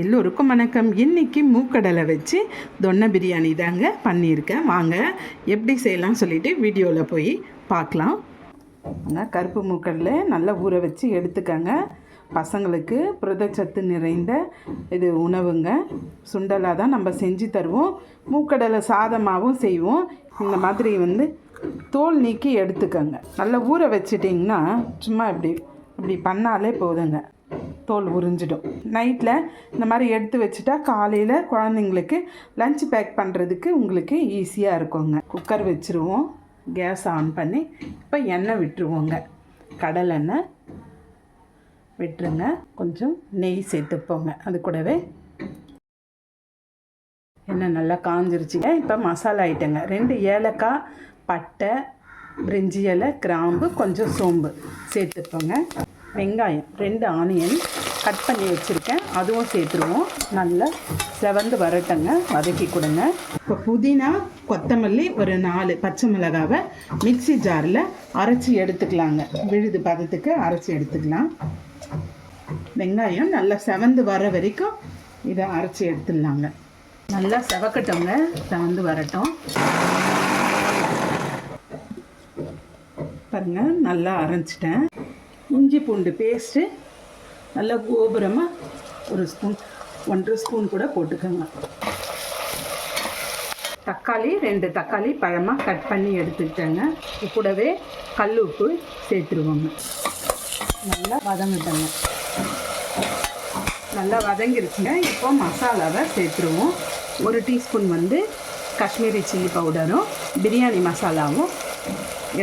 எல்லோருக்கும் வணக்கம். இன்றைக்கி மூக்கடலை வச்சு தொன்னை பிரியாணி தாங்க பண்ணியிருக்கேன். வாங்க எப்படி செய்யலாம் சொல்லிட்டு வீடியோவில் போய் பார்க்கலாம். ஆனால் கருப்பு மூக்கடலை நல்லா ஊற வச்சு எடுத்துக்கங்க. பசங்களுக்கு புரதச்சத்து நிறைந்த இது உணவுங்க. சுண்டலாக தான் நம்ம செஞ்சு தருவோம். மூக்கடலை சாதமாகவும் செய்வோம். இந்த மாதிரி வந்து தோல் நீக்கி எடுத்துக்கங்க. நல்லா ஊற வச்சிட்டிங்கன்னா சும்மா இப்படி இப்படி பண்ணாலே போதுங்க. தோல் உறிஞ்சிடும். நைட்டில் இந்த மாதிரி எடுத்து வச்சுட்டா காலையில் குழந்தைங்களுக்கு லஞ்ச் பேக் பண்ணுறதுக்கு உங்களுக்கு ஈஸியாக இருக்குங்க. குக்கர் வச்சுருவோம். கேஸ் ஆன் பண்ணி இப்போ எண்ணெய் விட்டுருவோங்க. கடலெண்ணெய் விட்டுருங்க. கொஞ்சம் நெய் சேர்த்துப்போங்க. அது கூடவே எண்ணெய் நல்லா காஞ்சிருச்சுங்க. இப்போ மசாலா ஐட்டங்க ரெண்டு ஏலக்காய் பட்டை பிரிஞ்சி இலை கிராம்பு கொஞ்சம் சோம்பு சேர்த்துப்போங்க. வெங்காயம் ரெண்டு ஆனியன் கட் பண்ணி வச்சுருக்கேன். அதுவும் சேர்த்துருவோம். நல்லா செவந்து வரட்டங்க. வதக்கி கொடுங்க. இப்போ புதினா கொத்தமல்லி ஒரு நாலு பச்சை மிளகாவை மிக்சி ஜாரில் அரைச்சி எடுத்துக்கலாங்க. விழுது பதத்துக்கு அரைச்சி எடுத்துக்கலாம். வெங்காயம் நல்லா செவந்து வர வரைக்கும் இதை அரைச்சி எடுத்துடலாங்க. நல்லா செவக்கட்டோங்க. செவந்து வரட்டும். பாருங்க நல்லா அரைச்சிட்டேன் இஞ்சி பூண்டு பேஸ்ட்டு நல்லா கோபுரமாக ஒரு ஸ்பூன் ஒன்றரை ஸ்பூன் கூட போட்டுக்கோங்க. தக்காளி ரெண்டு தக்காளி பழமாக கட் பண்ணி எடுத்துக்கிட்டேங்க. கூடவே கல் உப்பு சேர்த்துருவோங்க. நல்லா வதங்கிட்டேங்க. நல்லா வதங்கிருச்சுங்க. இப்போ மசாலாவை சேர்த்துருவோம். ஒரு டீஸ்பூன் வந்து காஷ்மீரி சில்லி பவுடரும் பிரியாணி மசாலாவும்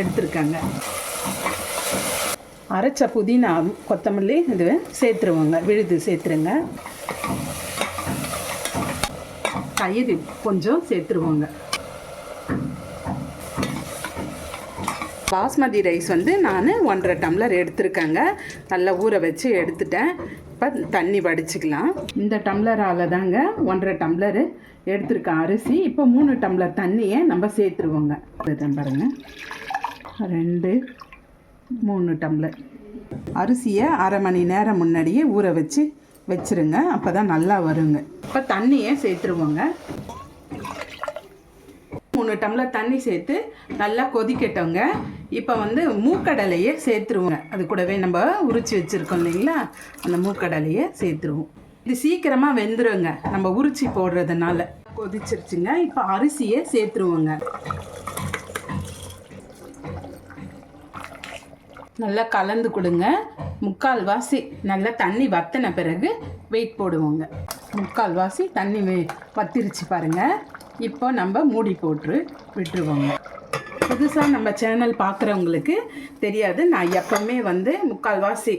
எடுத்துருக்கேங்க. அரைச்ச புதினா கொத்தமல்லி இது சேர்த்துருவோங்க. விழுது சேர்த்துருங்க. தயிர் கொஞ்சம் சேர்த்துருவோங்க. பாஸ்மதி ரைஸ் வந்து நான் ஒன்றரை டம்ளர் எடுத்திருக்கேங்க. நல்லா ஊற வச்சு எடுத்துட்டேன். இப்போ தண்ணி வடிச்சுக்கலாம். இந்த டம்ளரால் தாங்க ஒன்றரை டம்ளரு எடுத்திருக்கேன் அரிசி. இப்போ மூணு டம்ளர் தண்ணியை நம்ம சேர்த்துருவோங்க. பாருங்கள் ரெண்டு மூணு டம்ளர். அரிசியை அரை மணி நேரம் முன்னாடியே ஊற வச்சு வச்சுருங்க. அப்போ தான் நல்லா வருங்க. இப்போ தண்ணியை சேர்த்துருவோங்க. மூணு டம்ளர் தண்ணி சேர்த்து நல்லா கொதிக்கட்டோங்க. இப்போ வந்து மூக்கடலையை சேர்த்துருவோங்க. அது கூடவே நம்ம உரிச்சு வச்சுருக்கோம் இல்லைங்களா? அந்த மூக்கடலையை சேர்த்துருவோம். இது சீக்கிரமாக வெந்துருங்க. நம்ம உரிச்சு போடுறதுனால. கொதிச்சிருச்சுங்க. இப்போ அரிசியை சேர்த்துருவோங்க. நல்லா கலந்து கொடுங்க. முக்கால் வாசி நல்லா தண்ணி வத்தின பிறகு வெயிட் போடுவோங்க. முக்கால் வாசி தண்ணி வத்திருச்சு பாருங்க. இப்போ நம்ம மூடி போட்டு விட்டுருவோங்க. புதுசாக நம்ம சேனல் பார்க்குறவங்களுக்கு தெரியாது. நான் எப்பவுமே வந்து முக்கால் வாசி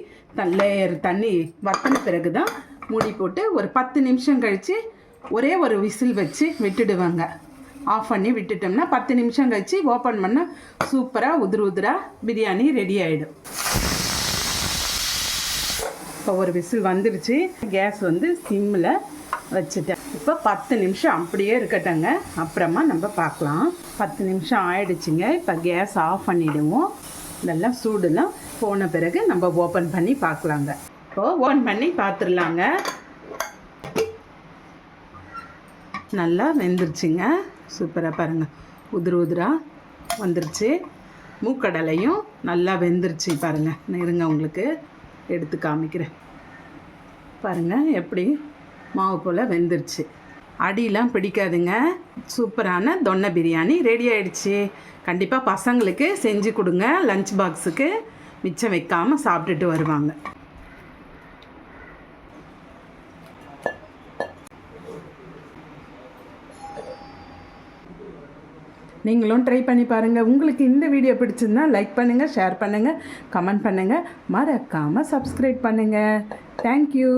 லேயர் தண்ணி வத்தின பிறகு தான் மூடி போட்டு ஒரு பத்து நிமிஷம் கழித்து ஒரே ஒரு விசில் வச்சு விட்டுடுவேங்க. ஆஃப் பண்ணி விட்டுட்டோம்னா பத்து நிமிஷம் கழிச்சு ஓப்பன் பண்ணால் சூப்பராக உதிரு உதிரா பிரியாணி ரெடி ஆகிடும் இப்போ ஒரு விசில் வந்துருச்சு. கேஸ் வந்து சிம்மில் வச்சுட்டேன். இப்போ பத்து நிமிஷம் அப்படியே இருக்கட்டங்க அப்புறமா நம்ம பார்க்கலாம். பத்து நிமிஷம் ஆயிடுச்சுங்க. இப்போ கேஸ் ஆஃப் பண்ணிவிடுவோம் நல்லா சூடுலாம் போன பிறகு நம்ம ஓப்பன் பண்ணி பார்க்கலாங்க. இப்போது ஓப்பன் பண்ணி பார்த்துடலாங்க. நல்லா வெந்துருச்சுங்க. சூப்பராக பாருங்கள் உதிரு உதிரா வந்துருச்சு. மூக்கடலையும் நல்லா வெந்துருச்சு பாருங்கள் நான் இருங்க உங்களுக்கு எடுத்து காமிக்கிறேன். பாருங்கள் எப்படி மாவு போல் வெந்துருச்சு. அடியெலாம் பிடிக்காதுங்க. சூப்பரான தொன்னை பிரியாணி ரெடி ஆயிடுச்சு. கண்டிப்பாக பசங்களுக்கு செஞ்சு கொடுங்க. லஞ்ச் பாக்ஸுக்கு மிச்சம் வைக்காமல் சாப்பிட்டுட்டு வருவாங்க. நீங்களும் ட்ரை பண்ணி பாருங்கள் உங்களுக்கு இந்த வீடியோ பிடிச்சிருந்தா லைக் பண்ணுங்கள் ஷேர் பண்ணுங்கள் கமெண்ட் பண்ணுங்கள் மறக்காமல் சப்ஸ்கிரைப் பண்ணுங்கள் தேங்க்யூ